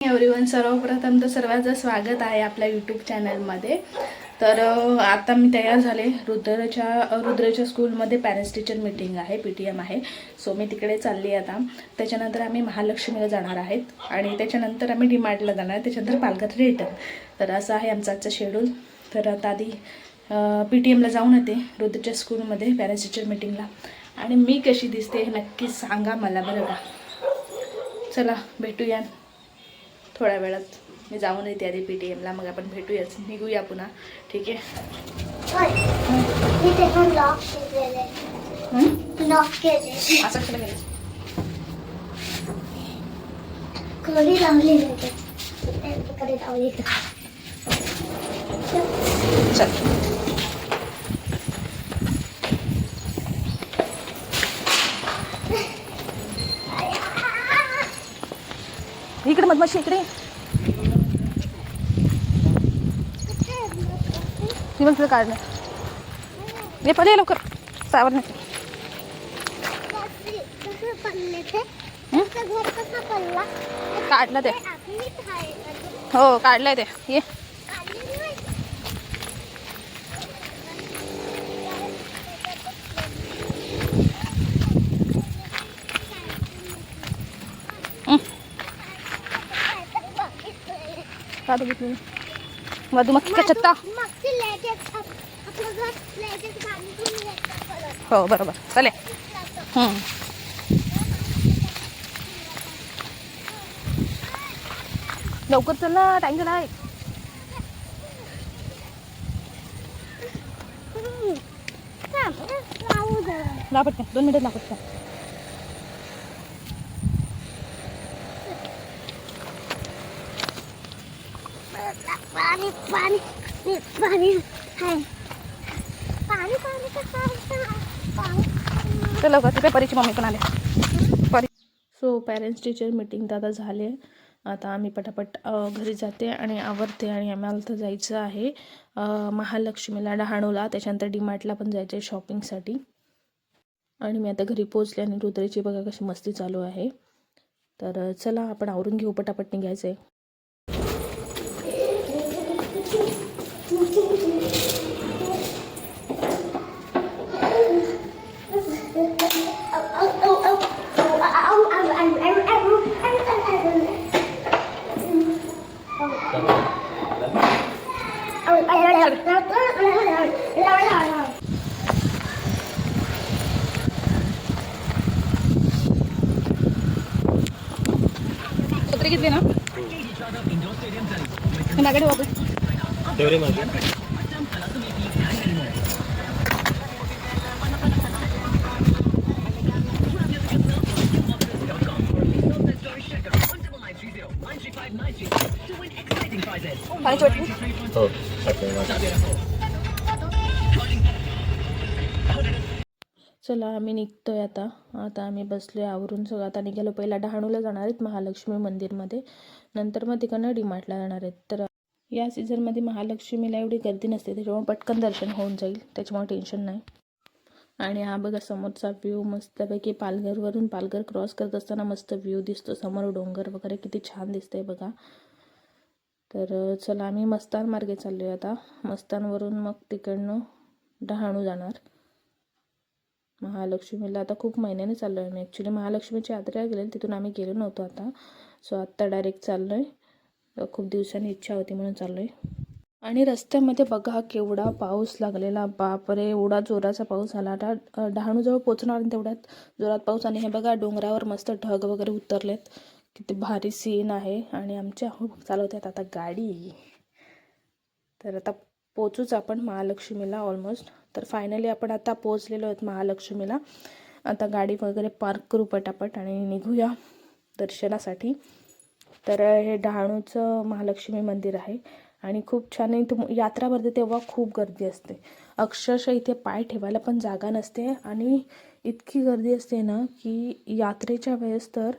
Everyone सर्वप्रथम तर सर्वांचं स्वागत आहे आपल्या यूट्यूब चॅनलमध्ये तर आता मी तयार झाले. रुद्रच्या रुद्रच्या स्कूलमध्ये पॅरेंट्स टीचर मीटिंग आहे पी टी एम आहे. सो मी तिकडे चालली आहे आता. त्याच्यानंतर आम्ही महालक्ष्मीला जाणार आहेत. आणि त्याच्यानंतर आम्ही डीमार्टला जाणार आहे. त्याच्यानंतर पालघर रिटर्न तर असं आहे आमचा आजचं शेड्यूल तर आता आधी पी टी एमला जाऊन येते रुद्रच्या स्कूलमध्ये पॅरेंट्स टीचर मीटिंगला आणि मी कशी दिसते हे नक्की सांगा मला बरं का. चला भेटूया थोड्या वेळात. मी जाऊन येते आधी पी टी एमला मग आपण भेटूयाच. निघूया पुन्हा. ठीक आहे? हं? केले असं कडी लावली. चल. मधमाशी इकडे. मी पण तुझं काढलं ये पहिले लवकर. सावर नाही. ते हं? काढलं ते. हो काढलंय ते. ये. का बघितलं मधुमक्खीचा छत्ता. मग ती लेटेस्ट आपलं घर लेटेस्ट बांधून घ्यायचं परत? हो बरोबर. चले. लवकर चल ना टाइम झाला आहे. लावू दे ला पटकन दोन मिनिटात ला पटकन पाणी पाणी पाणी हाय पाणी पाणी कसं चल लवकर तिथे परीची मम्मी पण आले. परी सो पॅरेंट्स टीचर मीटिंग तर आता झाली. आहे आता आम्ही पटापट घरी जाते आणि आवरते आणि आम्हाला तर जायचं आहे. महालक्ष्मीला डहाणूला त्याच्यानंतर डीमार्टला पण जायचं आहे शॉपिंगसाठी आणि मी आता घरी पोचले आणि रुद्रेची बघा कशी मस्ती चालू आहे. तर चला आपण आवरून घेऊ पटापट निघायचं आहे पत्रे घेतली ना नागाडे वापर चला आम्ही निघतोय आता. आता आम्ही बसलोय आवरून सगळं. आता निघालो. पहिला डहाणूला जाणार आहेत महालक्ष्मी मंदिरमध्ये. नंतर मग तिकडनं डीमार्टला जाणार आहेत. तर या सीझनमध्ये महालक्ष्मीला एवढी गर्दी नसते. त्याच्यामुळे पटकन दर्शन होऊन जाईल. त्याच्यामुळे टेन्शन नाही. आणि हा बघा समोरचा व्ह्यू मस्तपैकी पालघरवरून पालघर क्रॉस करत असताना मस्त व्ह्यू दिसतो. समोर डोंगर वगैरे किती छान दिसतंय बघा. तर चला आम्ही मस्तान मार्गे चाललो आहे आता. मस्तानवरून मग तिकडनं डहाणू जाणार. महालक्ष्मीला आता खूप महिन्याने चाललो आहे मी ॲक्च्युली महालक्ष्मीची यात्रा गेले तिथून आम्ही गेलो नव्हतो आता. सो आत्ता डायरेक्ट चाललो आहे खूप दिवसांनी इच्छा होती म्हणून चाललो आहे आणि रस्त्यामध्ये बघा केवढा पाऊस लागलेला. बापरे एवढा जोराचा पाऊस आला. आता डहाणूजवळ पोचणार आणि तेवढ्यात. जोरात पाऊस आणि हे बघा डोंगरावर मस्त ढग वगैरे उतरलेत. किती भारी सीन आहे. आणि आमच्या हो आहेत आता गाडी. तर आता पोचूच आपण महालक्ष्मीला ऑलमोस्ट तर फायनली आपण आता पोचलेलो आहोत महालक्ष्मीला. आता गाडी वगैरे पार्क करू पटापट आणि निघूया दर्शनासाठी. तर हे डहाणूचं महालक्ष्मी मंदिर आहे आणि खूप छान आहे. यात्रा भरते तेव्हा खूप गर्दी असते. अक्षरशः इथे पाय ठेवायला पण जागा नसते आणि इतकी गर्दी असते ना की यात्रेच्या वेळेस तर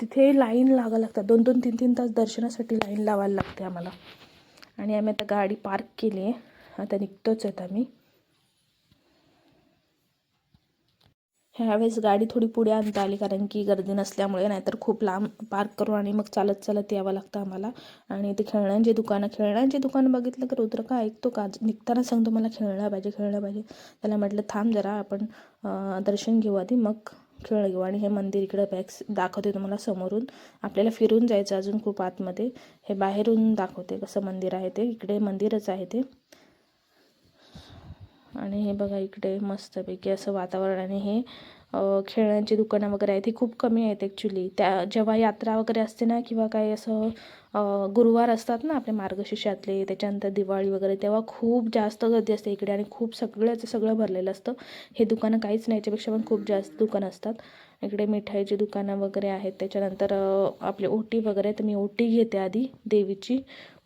तिथे लाईन लागायला लागतात. दोन दोन तीन तीन तास दर्शनासाठी लाईन लावायला लागते आम्हाला. आणि आम्ही आता गाडी पार्क केली आहे. आता निघतोच आहेत आम्ही. ह्यावेळेस गाडी थोडी पुढे आणता आली कारण की गर्दी नसल्यामुळे नाहीतर खूप लांब पार्क करून आणि मग चालत चालत यावं लागतं आम्हाला. आणि ते खेळण्यांची दुकानं खेळण्यांची दुकानं बघितलं की रुद्र का ऐकतो का? निघताना सांगतो मला खेळणं पाहिजे खेळणं पाहिजे. त्याला म्हटलं थांब जरा आपण दर्शन घेऊ आधी. मग खेळ घेऊ आणि हे मंदिर इकडं बॅक्स दाखवते तुम्हाला समोरून. आपल्याला फिरून जायचं अजून खूप आतमध्ये. हे बाहेरून दाखवते कसं मंदिर आहे ते. इकडे मंदिरच आहे ते. आणि हे बघा इकडे मस्तपैकी असं वातावरण आणि हे. खेळण्यांची दुकानं वगैरे आहेत ती खूप कमी आहेत ॲक्च्युली त्या जेव्हा यात्रा वगैरे असते ना किंवा काही असं गुरुवार असतात ना आपले मार्गशीर्षातले त्याच्यानंतर दिवाळी वगैरे तेव्हा खूप जास्त गर्दी असते इकडे आणि खूप सगळ्याचं सगळं भरलेलं असतं. हे दुकानं काहीच नाही याच्यापेक्षा पण खूप जास्त दुकानं असतात. इकडे मिठाईची दुकानं वगैरे आहेत त्याच्यानंतर आपले ओटी वगैरे तर मी ओटी घेते आधी देवीची.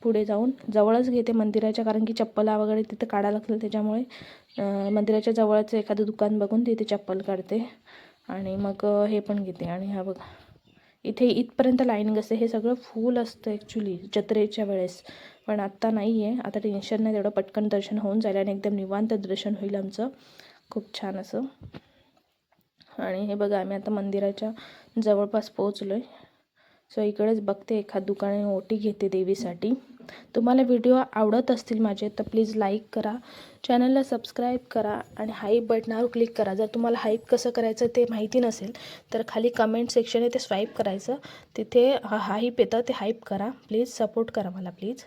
पुढे जाऊन जवळच घेते मंदिराच्या कारण की चप्पला वगैरे तिथं काढायला लागतील त्याच्यामुळे मंदिराच्या जवळचं एखादं दुकान बघून तिथे चप्पल काढते. आणि मग हे पण घेते. आणि हा बघा इथे इथपर्यंत लाईन असते हे सगळं फुल असतं ॲक्च्युली जत्रेच्या वेळेस. पण आत्ता नाही आहे आता टेन्शन नाही. तेवढं पटकन दर्शन होऊन जाईल आणि एकदम निवांत दर्शन होईल आमचं. खूप छान असं. आणि हे बघा आम्ही आता मंदिराच्या जवळपास पोहोचलो आहे सो इकडेच बघते एखाद दुकाने ओटी घेते देवीसाठी. तुम्हाला व्हिडिओ आवडत असतील माझे तर प्लीज लाईक करा. चॅनलला सबस्क्राईब करा आणि हाईप बटनावर क्लिक करा. जर तुम्हाला हाईप कसं करायचं ते माहिती नसेल तर खाली कमेंट सेक्शन आहे ते स्वाईप करायचं. तिथे हा हाईप येतं ते हाईप करा. प्लीज सपोर्ट करा मला प्लीज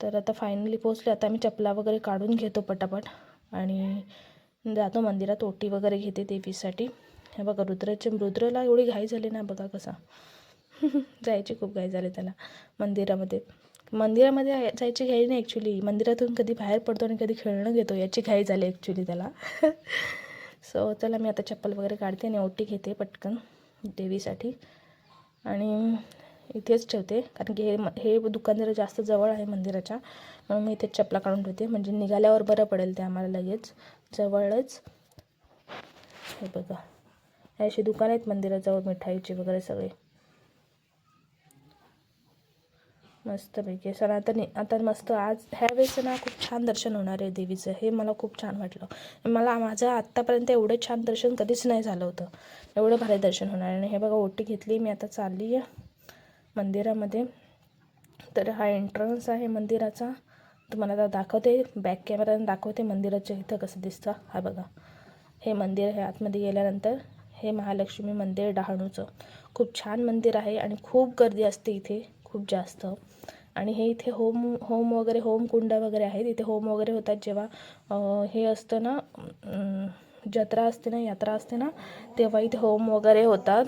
तर आता फायनली पोचले आता मी चपला वगैरे काढून घेतो पटापट. आणि जातो मंदिरात ओटी वगैरे घेते देवीसाठी. हे बघा रुद्राच्या रुद्रला एवढी घाई झाली ना बघा कसा. जायची खूप घाई झाली त्याला मंदिरामध्ये. मंदिरामध्ये जायची घाई नाही ॲक्च्युली मंदिरातून कधी बाहेर पडतो आणि कधी खेळणं घेतो याची घाई झाली ॲक्च्युली त्याला. सो चला मी आता चप्पल वगैरे काढते आणि ओटी घेते पटकन देवीसाठी. आणि इथेच ठेवते. कारण की हे हे दुकान जरा जास्त जवळ आहे मंदिराच्या. म्हणून मी इथेच चपला काढून ठेवते. म्हणजे निघाल्यावर बरं पडेल ते आम्हाला लगेच. जवळच. हे बघा. हे अशी दुकानं आहेत मंदिराजवळ मिठाईची वगैरे सगळे. मस्तपैकी. सर आता नाही आता मस्त आज ह्या वेळेस ना खूप छान दर्शन होणार आहे देवीचं. हे मला खूप छान वाटलं. मला माझं आत्तापर्यंत एवढं छान दर्शन कधीच नाही झालं होतं. एवढं भारी दर्शन होणार आहे. आणि हे बघा ओटी घेतली मी आता चालली आहे मंदिरामध्ये. तर हा एंट्रन्स आहे मंदिराचा. तुम्हाला आता दाखवते बॅक कॅमेराने दाखवते मंदिराच्या इथं कसं दिसतं. हा बघा. हे मंदिर हे आतमध्ये गेल्यानंतर हे महालक्ष्मी मंदिर डहाणूचं. खूप छान मंदिर आहे आणि खूप गर्दी असते इथे. खूप जास्त. आणि हे इथे होम होम वगैरे होम कुंड वगैरे आहेत. इथे होम वगैरे होतात जेव्हा हे असतं ना जत्रा असते ना यात्रा असते ना तेव्हा इथे होम वगैरे होतात.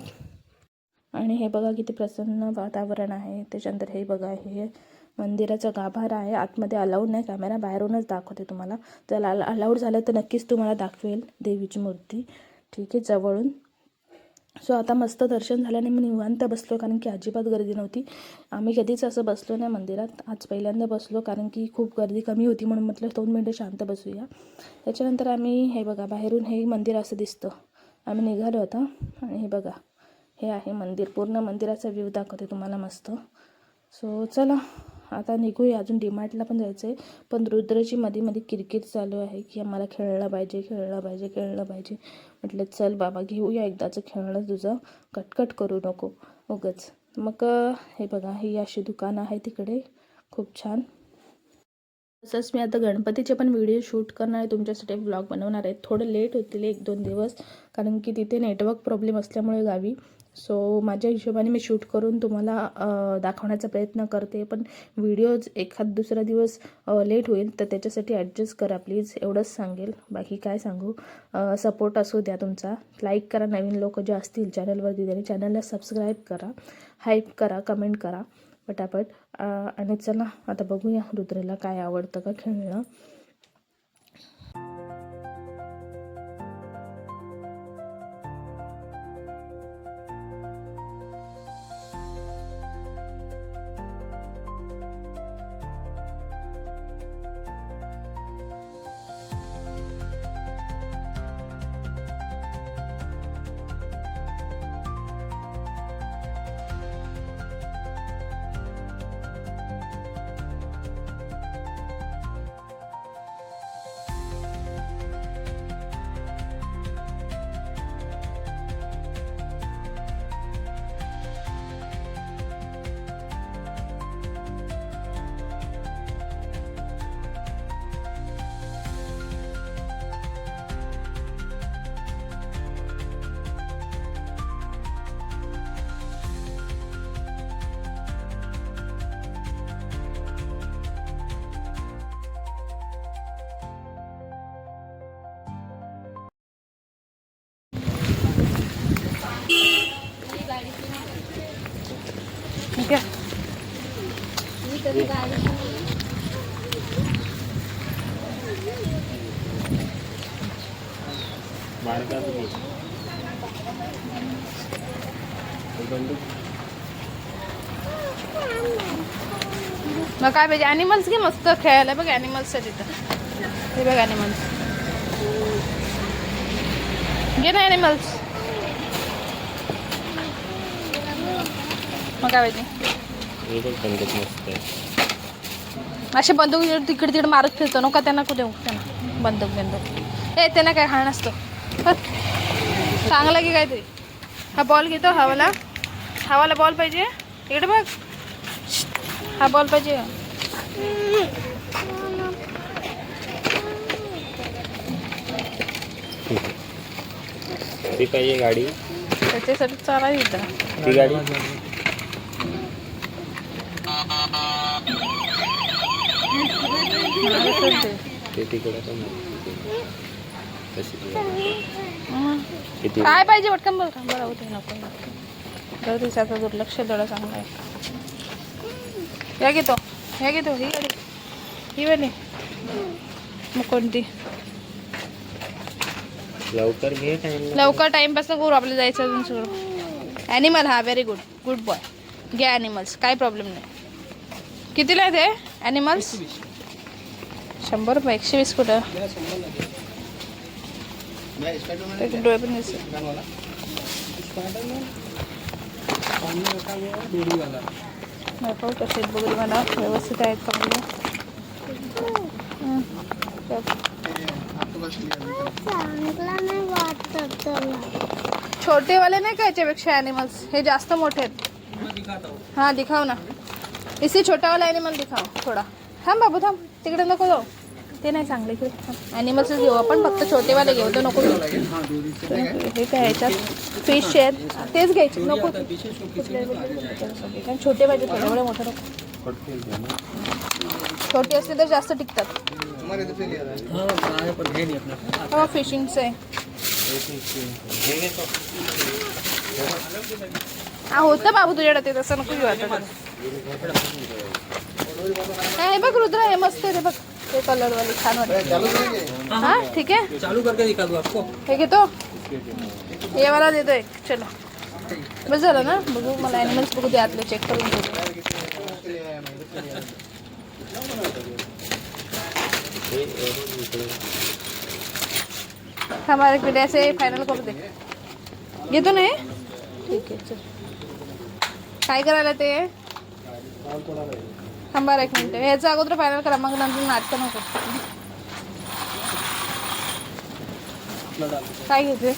आणि हे बघा किती प्रसन्न वातावरण आहे. त्याच्यानंतर हे बघा हे मंदिराचा गाभारा आहे. आतमध्ये अलाउड नाही. कॅमेरा बाहेरूनच दाखवते तुम्हाला. जर अलाउड झालं तर नक्कीच तुम्हाला दाखवेल देवीची मूर्ती. ठीक आहे जवळून. सो आता मस्त दर्शन झाल्याने मी निवांत बसलो कारण की अजिबात गर्दी नव्हती. आम्ही कधीच असं बसलो नाही मंदिरात. आज पहिल्यांदा बसलो कारण की खूप गर्दी कमी होती म्हणून म्हटलं दोन मिनटं शांत बसूया. त्याच्यानंतर आम्ही हे बघा बाहेरून हे मंदिर असं दिसतं. आम्ही निघालो आता आणि हे बघा हे आहे मंदिर. पूर्ण मंदिराचा व्ह्यू दाखवते तुम्हाला मस्त. सो चला. आता निघूया. अजून डीमार्टला पण जायचं आहे पण रुद्रची मध्ये मध्ये किरकिर चालू आहे की आम्हाला खेळला पाहिजे खेळला पाहिजे खेळलं पाहिजे. म्हटलं चल बाबा घेऊया एकदाचं खेळणं तुझं. कटकट करू नको. उगच. मग हे बघा ही अशी दुकानं आहे तिकडे. खूप छान. तसंच मी आता गणपतीचे पण व्हिडिओ शूट करणार आहे. तुमच्यासाठी ब्लॉग बनवणार आहे. थोडं लेट होतील एक दोन दिवस. कारण की तिथे नेटवर्क प्रॉब्लेम असल्यामुळे गावी. सो माझ्या हिशोबाने मी शूट करून तुम्हाला दाखवण्याचा प्रयत्न करते. पण व्हिडिओज एखाद दुसरा दिवस लेट होईल तर त्याच्यासाठी ॲडजस्ट करा प्लीज एवढंच सांगेल. बाकी काय सांगू? सपोर्ट असू द्या तुमचा. लाईक करा नवीन लोक जे असतील चॅनलवरती त्यांनी चॅनलला सबस्क्राईब करा. हाईप करा कमेंट करा. पटापट. आणि चला आता बघूया रुद्रेला काय आवडतं का खेळणं. मग काय पाहिजे? ॲनिमल्स घे मस्त खेळायला बघ ॲनिमल्स आहे तिथं हे बघ ॲनिमल्स घे ना ॲनिमल्स मग काय पाहिजे? मस्त आहे असे बंदूक तिकडे तिकडे मारत फिरतो. नको त्यांना कुठे त्यांना. बंदूक बंदूक. ए त्यांना काय हाण असतो. चांगला की काय ते हा बॉल घेतो हवाला. हवाला बॉल पाहिजे. इकडे बघ. हा बॉल पाहिजे. ती पाहिजे गाडी. त्याच्यासाठी चाला इथं ती गाडी ते तिकडे पण आहे. तशी ती गाडी. हं. किती काय पाहिजे पटकन बघ बरं होते नको. जर दिसाचं दुर्लक्ष दडं चांगलं आहे. या घेतो या घेतो ही गाडी ही वाली. मग कोणती? लवकर घे टाइम लवकर टाइमपास करू आपल्याला जायचं अजून सगळं. ॲनिमल हा व्हेरी गुड गुड बॉय घ्या ॲनिमल्स काही प्रॉब्लेम नाही. कितीला आहे ते? ॲनिमल्स शंभर रुपये एकशे वीस कुठं? डोळे पण पाहू दाखव कसे बघू मला व्यवस्थित आहेत चांगले हं. नाही छोटेवाले नाही का याच्यापेक्षा ॲनिमल्स हे जास्त मोठे आहेत. हां दिखाव ना. इसी छोटा वाला ॲनिमल दिखाव थोडा. थांब बाबू थांब. तिकडे नको जाऊ. ते नाही चांगले ॲनिमल्सच घेऊ आपण फक्त छोटेवाले घेऊ तर नको हे काय ह्याच्यात फिश आहेत. तेच घ्यायचे नको. कारण छोटे पाहिजे थोडे एवढे मोठे नको. छोटे असते तर जास्त टिकतात. हो फिशिंगचं आहे. हा होतं बाबू तुझ्याकडे ते तसं नको घेऊ आता. हा, हे बघ रुद्र हे मस्त आहे ते बघ. ते कलर वाले छान वाटत हा ठीक आहे चालू करके दिखा दो आपको। हे घेतो हे मला देतो एक। चलो। बस झालं ना बघू मला ॲनिमल्स बघू दे आतले चेक करून घेऊ हमारे मिनिट ऐसे फायनल करू दे। घेतो ना हे ठीक आहे चल। काय करायला ते? थांबा एक मिनिट. ह्याचं अगोदर फायनल करा मग नंतर नाटकं नको. काय घ्यायचे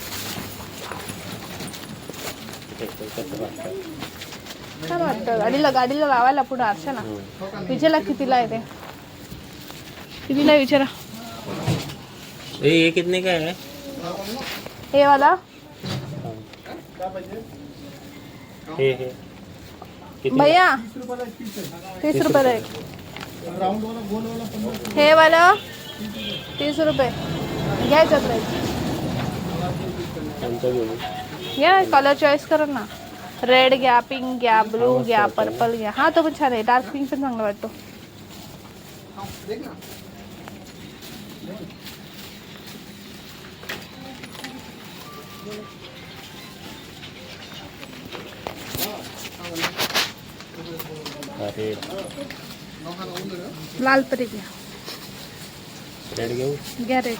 छान वाटतं? गाडीला गाडीला लावायला पुढे आरशा ना. विचारा कितीला आहे ते. कितीला विचारा. ए, ये कितने का है हे वाला? हे हे. भैया तीस रुपये. एक. हे वाला? तीस रुपये. घ्यायचं प्राईस घ्या कलर चॉईस करा ना. रेड घ्या पिंक घ्या ब्लू घ्या पर्पल घ्या. हा तो पण छान आहे. डार्क पिंक पण चांगला वाटतो. अरे. लाल परी घ्या. रेड घेऊ? घ्या रेड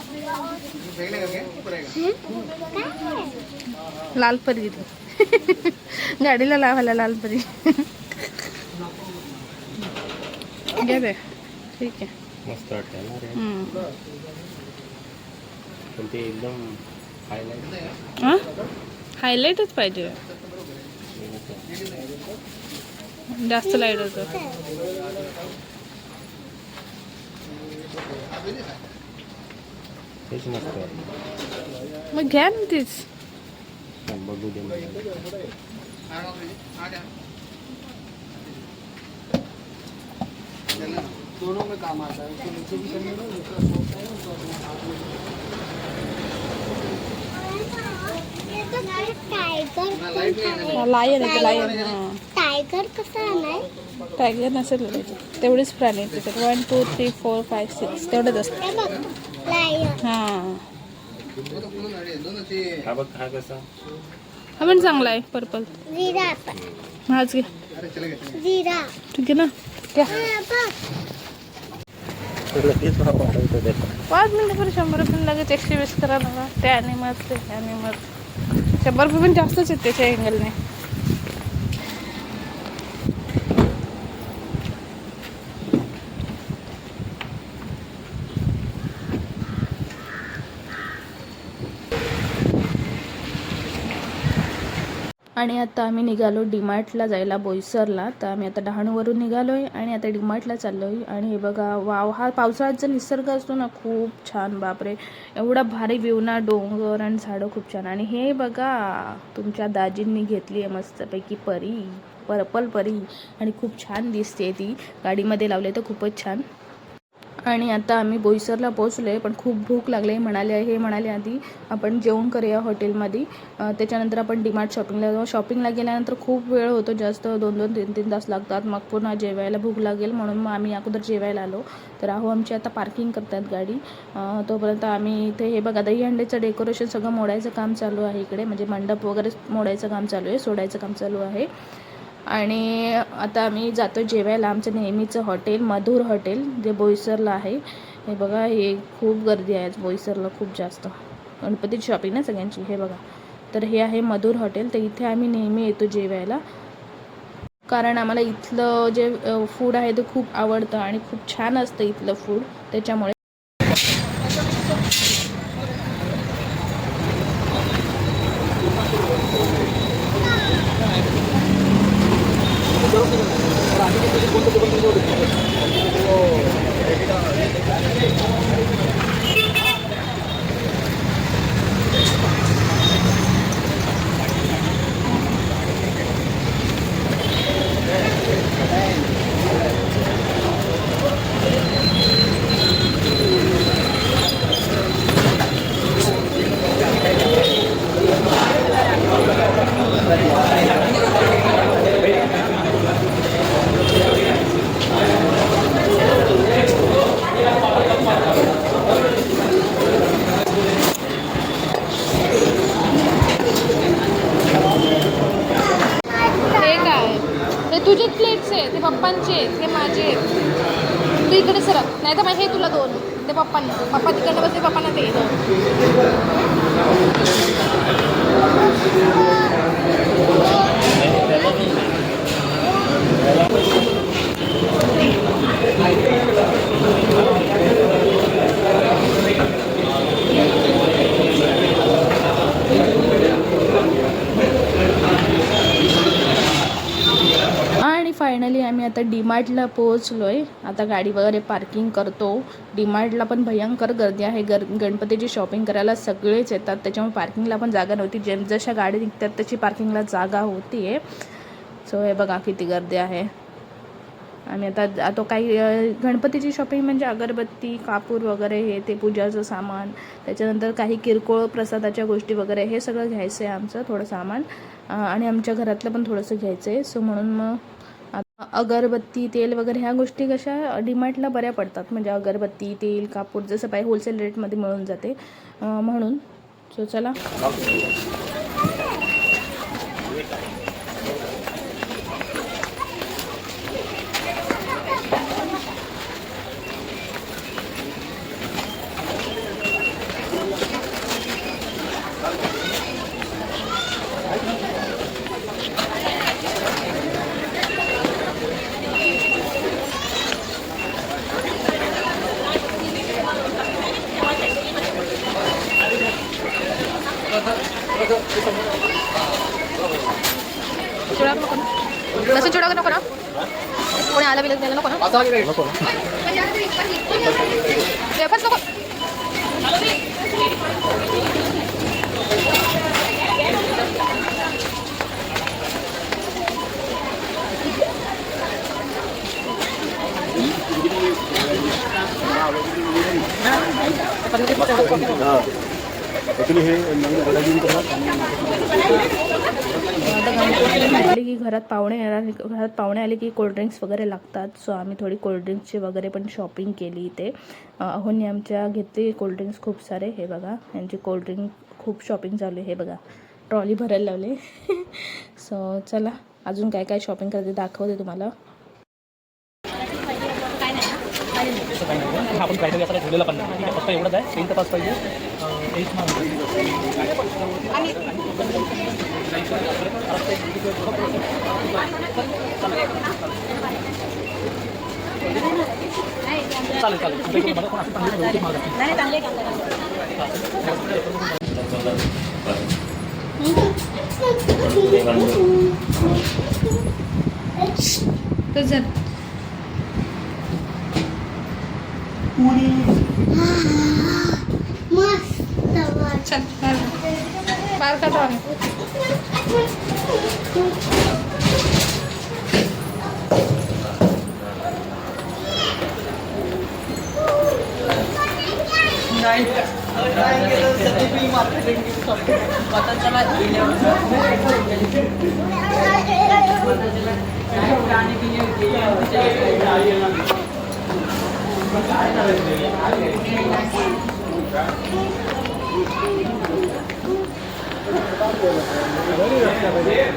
लाल परी घेतली गाडीला लावायला लाल परी. घ्या बे ठीक आहे. मस्त वाटतं ना हम्म. पण ते एकदम हायलाईट हा? हायलाईटच पाहिजे. जास्त लाइट होतं तेच मस्त वाटतं मग घ्या ना तीच चल, बघू दे मला. दोनों में काम आता है उसको नीचे भी करने दो दूसरा सोता है उसको अपने हाथ में टायगर लायन आहे ते लायन हां टायगर कसा नाही टायगर नसेल तेवढेच प्राणी आहेत त्याच्यात one two three four five six तेवढंच असतं. हे बघ लायन हां. हा बघ हा कसा? हा पण चांगला आहे पर्पल जिरा पण हाच घे. जिरा ठीक आहे ना. घ्या. हा बघ. लगेच भाव वाढवतो त्याचा पाच मिनिटं पण शंभर रुपये लगेच एकशे वीस करा ना ते ॲनिमल्स ते ॲनिमल्स शंभर रुपये पण जास्तच आहेत त्याच्या अँगलने आणि आता आम्ही निघालो डीमार्टला जायला बोईसरला. तर आम्ही आता डहाणूवरून निघालो आहे आणि आता डीमार्टला चाललो आहे आणि हे बघा वाव हा पावसाळ्याचा निसर्ग असतो ना खूप छान बापरे. एवढा भारी व्ह्यू ना डोंगर आणि झाडं खूप छान. आणि हे बघा तुमच्या दाजींनी घेतली आहे मस्तपैकी परी पर्पल परी. आणि खूप छान दिसते ती. गाडीमध्ये लावले तर खूपच छान. आणि आता आम्ही बोईसरला पोहोचलो आहे पण खूप भूक लागली. आहे म्हणाले हे म्हणाले आधी आपण जेवण करूया हॉटेलमध्ये. त्याच्यानंतर आपण डीमार्ट शॉपिंगला जाऊ. शॉपिंगला गेल्यानंतर खूप वेळ होतो जास्त दोन दोन तीन तीन तास लागतात. मग पुन्हा जेवायला भूक लागेल म्हणून मग आम्ही अगोदर जेवायला आलो. तर अहो आमची आता पार्किंग करतात गाडी. तोपर्यंत आम्ही इथे हे बघा दही हंडेचं डेकोरेशन सगळं मोडायचं काम चालू आहे इकडे. म्हणजे मंडप वगैरे मोडायचं काम चालू आहे सोडायचं काम चालू आहे. आणि आता आम्ही जातो जेवायला. आमचं नेहमीचं हॉटेल मधुर हॉटेल जे बोईसरला आहे. हे बघा हे खूप गर्दी आहे. बोईसरला खूप जास्त. गणपतीची शॉपिंग ना सगळ्यांची? हे बघा. तर हे आहे मधुर हॉटेल. तर इथे आम्ही नेहमी येतो जेवायला. कारण आम्हाला इथलं जे फूड आहे ते खूप आवडतं आणि खूप छान असतं इथलं फूड त्याच्यामुळे हे काय हे तुझेच प्लेट्स आहे ते पप्पांचे आहेत हे माझे आहेत तू इकडे सर. नाही तर मग हे तुला दोन. ते पप्पांना. पप्पा तिकडे बसले पप्पांना ते दोन आणि फायनली आम्ही आता डीमार्टला पोहोचलो आहे आता गाडी वगैरे पार्किंग करतो. डीमार्टला पण भयंकर गर्दी आहे. गर गणपतीची शॉपिंग करायला सगळेच येतात. त्याच्यामुळे पार्किंगला पण जागा नव्हती. जेम जशा गाडी निघतात तशी पार्किंगला जागा होती आहे सो हे बघा किती गर्दी आहे. आम्ही आता आता काही गणपतीची शॉपिंग म्हणजे अगरबत्ती कापूर वगैरे हे ते पूजाचं सामान त्याच्यानंतर काही किरकोळ प्रसादाच्या गोष्टी वगैरे हे सगळं घ्यायचं आहे आमचं थोडं सामान. आणि आमच्या घरातलं पण थोडंसं घ्यायचं आहे सो म्हणून मग अगरबत्ती तेल वगैरे ह्या गोष्टी कशा डिमार्टला बऱ्या पडतात. म्हणजे अगरबत्ती तेल कापूर जसं पाहिजे होलसेल रेटमध्ये मिळून जाते. म्हणून. सो चला चिवडा नको ना लसूण चिवडा नको ना कोणी आलं बिलं त्याला नको ना वेफर्स नको ॲक्च्युली हे नवीन बटाटे आता गणपती म्हटले की घरात पाहुणे येणार घरात पाहुणे आले की कोल्ड्रिंक्स वगैरे लागतात. सो आम्ही थोडी कोल्ड्रिंक्सची वगैरे पण शॉपिंग केली इथे. अहोनी आमच्या घेतली कोल्ड्रिंक्स खूप सारे हे बघा. यांची कोल्ड्रिंक खूप शॉपिंग चालू आहे हे बघा. ट्रॉली भरायला लावली. सो चला. अजून काय काय शॉपिंग करते दाखवते तुम्हाला. आपण काहीतरी असं काही ठेवलेलं पण नाही. ठीक आहे फक्त एवढंच आहे. तीन तपास पाहिजे. चालेल चालेल तुझं मस्त चल बाहेर काढा Đây, đây kia tôi sẽ đi mặt thì mình. Và tôi sẽ lại đi nhau Thank you. 誰が来たかね。